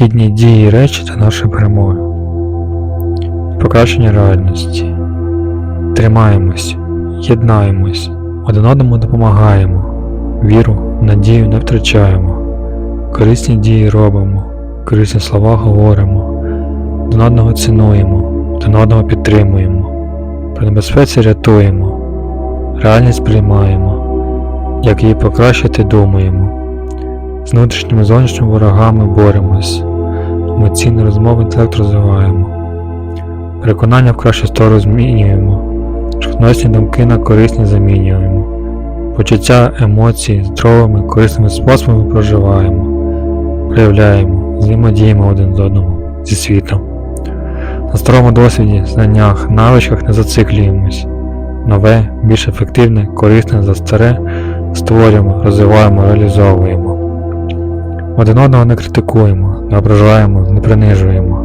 необхідні дії і речі та нашої перемоги. Покращення реальності. Тримаємось, єднаємось, один одному допомагаємо, віру, надію не втрачаємо, корисні дії робимо, корисні слова говоримо, один одного цінуємо, один одного підтримуємо, при небезпеці рятуємо, реальність приймаємо, як її покращити думаємо, з внутрішніми і зовнішніми ворогами боремось, емоційні розмови інтелект розвиваємо, переконання в кращу сторону змінюємо, шкідносні думки на корисні замінюємо, почуття емоцій здоровими, корисними способами проживаємо, проявляємо, взаємодіємо один з одним зі світом. На старому досвіді, знаннях, навичках не зациклюємось. Нове, більш ефективне, корисне за старе створюємо, розвиваємо, реалізовуємо. Один одного не критикуємо, не ображаємо, не принижуємо.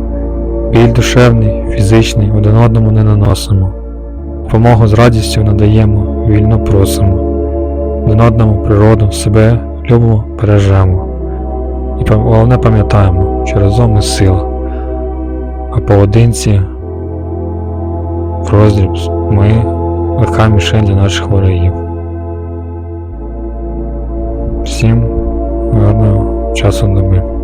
Біль душевний, фізичний один одному не наносимо. Допомогу з радістю надаємо, вільно просимо. Один одному природу, себе любимо, бережемо. І головне пам'ятаємо, що разом ми сила, а поодинці в роздріб ми легка мішень для наших ворогів. Всім гарного часу доби.